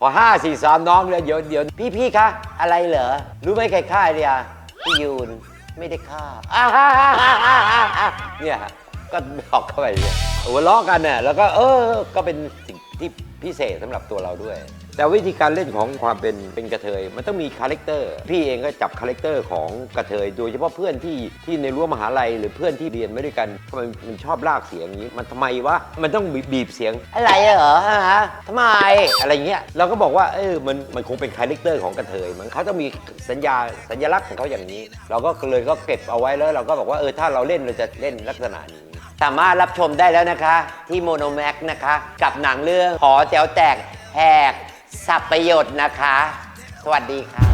พอห้าสี่สามน้องเลยเดี๋ยวเดี๋ยวพี่พี่คะอะไรเหรอรู้ไหมใครฆ่าเดียพี่ยูนไม่ได้ฆ่าเนี่ยก็บอกเข้าไปหัวล้อกันเนี่ยแล้วก็เออก็เป็นสิ่งที่ พิเศษสำหรับตัวเราด้วย แต่วิธีการเล่นของความเป็นเป็นกระเทย มันต้องมีคาแรคเตอร์พี่เองก็จับคาแรคเตอร์ของกระเทย โดยเฉพาะเพื่อนที่ที่ในรั้วมหาลัยหรือเพื่อนที่เรียนไม่ด้วยกันมันมันชอบลากเสียงอย่างนี้ มันทำไมวะมันต้องบีบเสียงอะไรเหรอฮะทำไมอะไรเงี้ยเราก็บอกว่าเออมันมันคงเป็นคาแรคเตอร์ของกระเทยมันเขาต้องมีสัญญาสัญลักษณ์ของเขาอย่างนี้ เราก็เลยก็เก็บเอาไว้แล้ว เราก็บอกว่าเออถ้าเราเล่นเราจะเล่นลักษณะนี้ สามารถรับชมได้แล้วนะคะ ที่โมโนแม็กนะคะ กับหนังเรื่องหอแจ๋วแตกแหกสับประโยชน์นะคะ สวัสดีค่ะ